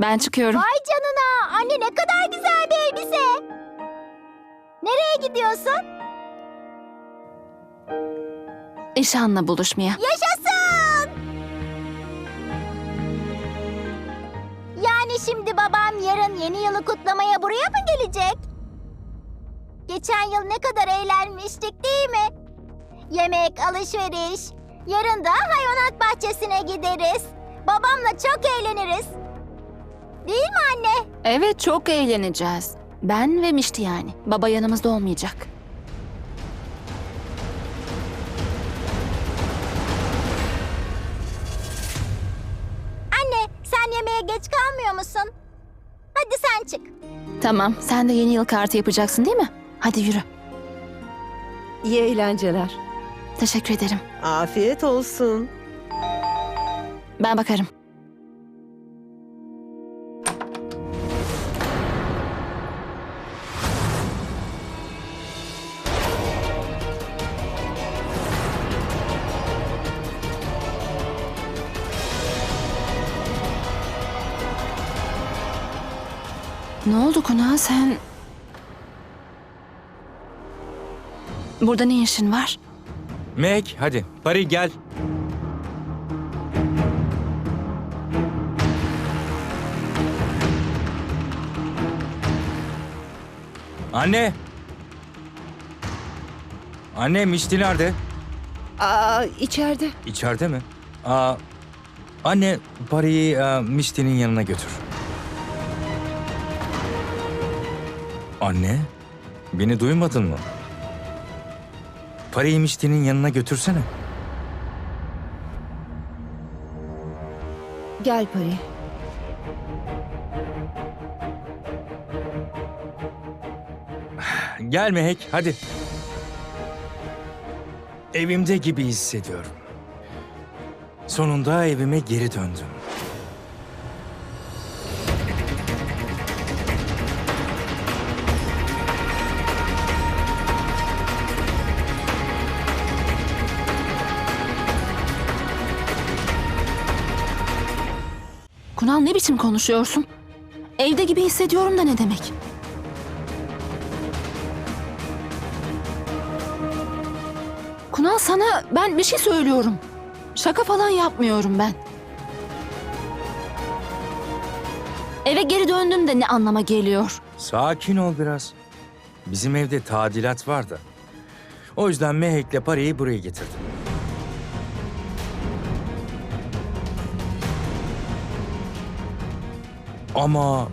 Ben çıkıyorum. Vay canına. Anne ne kadar güzel bir elbise. Nereye gidiyorsun? İşan'la buluşmaya. Yaşasın! Yani şimdi babam yarın yeni yılı kutlamaya buraya mı gelecek? Geçen yıl ne kadar eğlenmiştik değil mi? Yemek, alışveriş. Yarın da hayvanat bahçesine gideriz. Babamla çok eğleniriz. Değil mi anne? Evet çok eğleneceğiz. Ben ve Mişti yani. Baba yanımızda olmayacak. Anne, sen yemeğe geç kalmıyor musun? Hadi sen çık. Tamam sen de yeni yıl kartı yapacaksın değil mi? Hadi yürü. İyi eğlenceler. Teşekkür ederim. Afiyet olsun. Ben bakarım. Ne oldu Kunal sen? Burada ne işin var? Meg hadi Pari gel. Anne. Anne Mişti nerede? Aa, içeride. İçeride mi? Aa, anne Pari'yi e, Mişti'nin yanına götür. Anne, beni duymadın mı? Pari'yi Mişti'nin yanına götürsene. Gel Pari. Gel Mehek, hadi. Evimde gibi hissediyorum. Sonunda evime geri döndüm. Kunal ne biçim konuşuyorsun? Evde gibi hissediyorum da ne demek? Kunal sana ben bir şey söylüyorum. Şaka falan yapmıyorum ben. Eve geri döndüm de ne anlama geliyor? Sakin ol biraz. Bizim evde tadilat var da. O yüzden Mehek'le Pari'yi buraya getirdim. Ama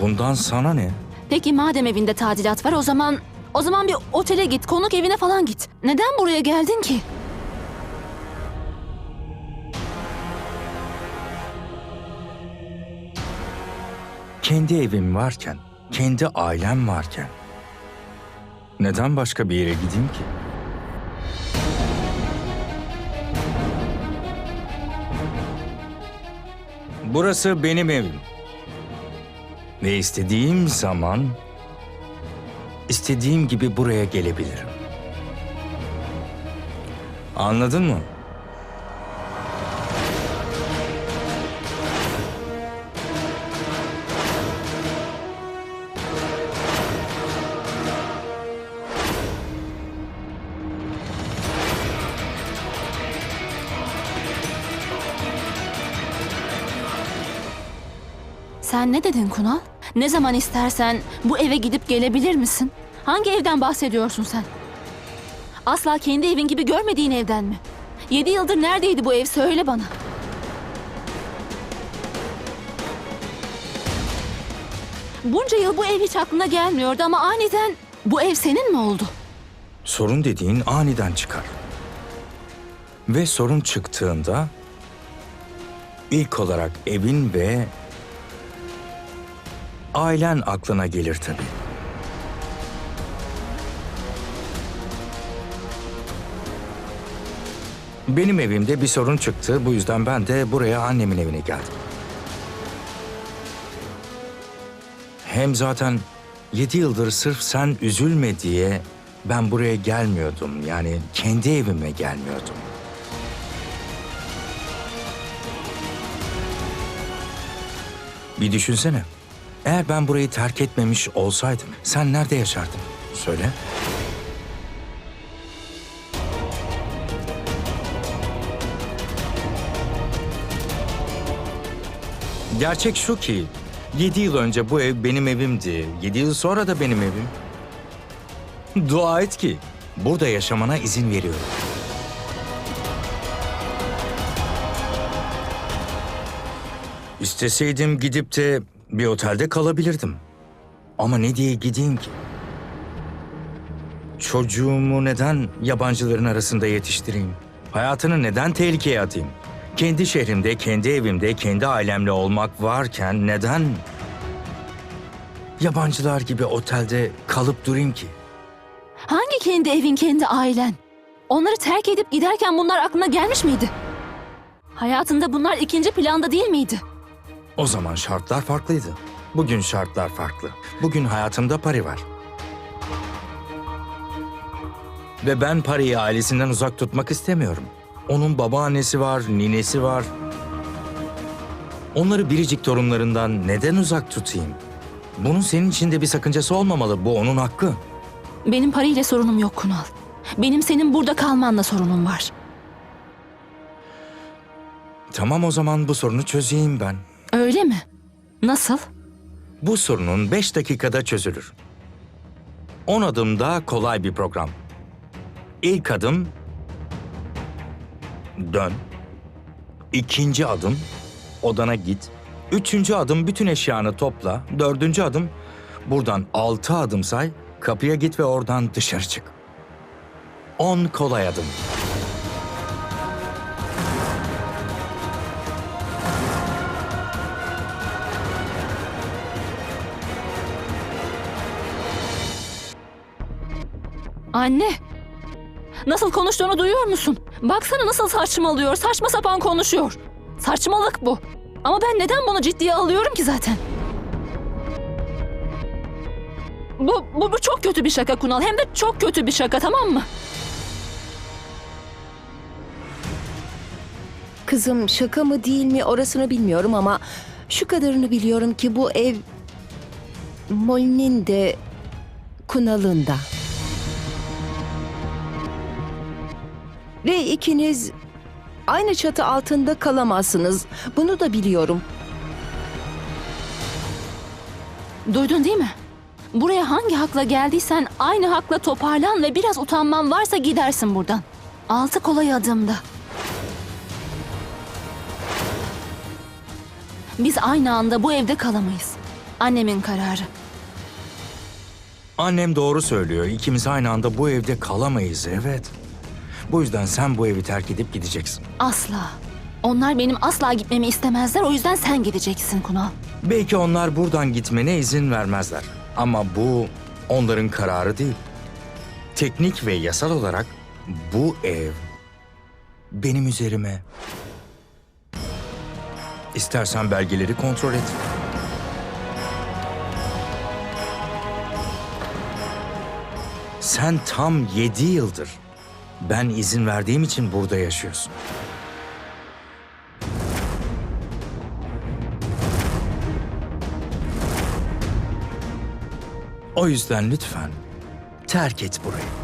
bundan sana ne? Peki madem evinde tadilat var o zaman o zaman bir otele git, konuk evine falan git. Neden buraya geldin ki? Kendi evim varken, kendi ailem varken neden başka bir yere gideyim ki? Burası benim evim. Ve istediğim zaman istediğim gibi buraya gelebilirim. Anladın mı? Sen ne dedin Kunal? Ne zaman istersen bu eve gidip gelebilir misin? Hangi evden bahsediyorsun sen? Asla kendi evin gibi görmediğin evden mi? Yedi yıldır neredeydi bu ev söyle bana. Bunca yıl bu ev hiç aklına gelmiyordu ama aniden bu ev senin mi oldu? Sorun dediğin aniden çıkar. Ve sorun çıktığında ilk olarak evin ve ailen aklına gelir tabii. Benim evimde bir sorun çıktı. Bu yüzden ben de buraya annemin evine geldim. Hem zaten yedi yıldır sırf sen üzülme diye ben buraya gelmiyordum. Yani kendi evime gelmiyordum. Bir düşünsene. Eğer ben burayı terk etmemiş olsaydım sen nerede yaşardın? Söyle. Gerçek şu ki 7 yıl önce bu ev benim evimdi. 7 yıl sonra da benim evim. Dua et ki burada yaşamana izin veriyorum. İsteseydim gidip de bir otelde kalabilirdim. Ama ne diye gideyim ki? Çocuğumu neden yabancıların arasında yetiştireyim? Hayatını neden tehlikeye atayım? Kendi şehrimde, kendi evimde, kendi ailemle olmak varken neden yabancılar gibi otelde kalıp durayım ki? Hangi kendi evin, kendi ailen? Onları terk edip giderken bunlar aklına gelmiş miydi? Hayatında bunlar ikinci planda değil miydi? O zaman şartlar farklıydı. Bugün şartlar farklı. Bugün hayatımda Pari var. Ve ben Pari'yi ailesinden uzak tutmak istemiyorum. Onun babaannesi var, ninesi var. Onları biricik torunlarından neden uzak tutayım? Bunun senin için de bir sakıncası olmamalı. Bu onun hakkı. Benim parayla sorunum yok Kunal. Benim senin burada kalmanla sorunum var. Tamam o zaman bu sorunu çözeyim ben. Öyle mi? Nasıl? Bu sorunun 5 dakikada çözülür. 10 adımda kolay bir program. İlk adım dön. İkinci adım odana git. Üçüncü adım bütün eşyanı topla. Dördüncü adım buradan altı adım say. Kapıya git ve oradan dışarı çık. 10 kolay adım. Anne! Nasıl konuştuğunu duyuyor musun? Baksana nasıl saçmalıyor, saçma sapan konuşuyor. Saçmalık bu. Ama ben neden bunu ciddiye alıyorum ki zaten? Bu, bu, bu çok kötü bir şaka Kunal. Hem de çok kötü bir şaka tamam mı? Kızım şaka mı değil mi orasını bilmiyorum ama şu kadarını biliyorum ki bu ev Molly'nin de Kunal'ın da. Ve ikiniz aynı çatı altında kalamazsınız. Bunu da biliyorum. Duydun değil mi? Buraya hangi hakla geldiysen aynı hakla toparlan ve biraz utanman varsa gidersin buradan. Altı kolay adımda. Biz aynı anda bu evde kalamayız. Annemin kararı. Annem doğru söylüyor. İkimiz aynı anda bu evde kalamayız, evet. Bu yüzden sen bu evi terk edip gideceksin. Asla. Onlar benim asla gitmemi istemezler. O yüzden sen gideceksin Kunal. Belki onlar buradan gitmene izin vermezler. Ama bu onların kararı değil. Teknik ve yasal olarak bu ev benim üzerime. İstersen belgeleri kontrol et. Sen tam yedi yıldır ben izin verdiğim için burada yaşıyorsun. O yüzden lütfen terk et burayı.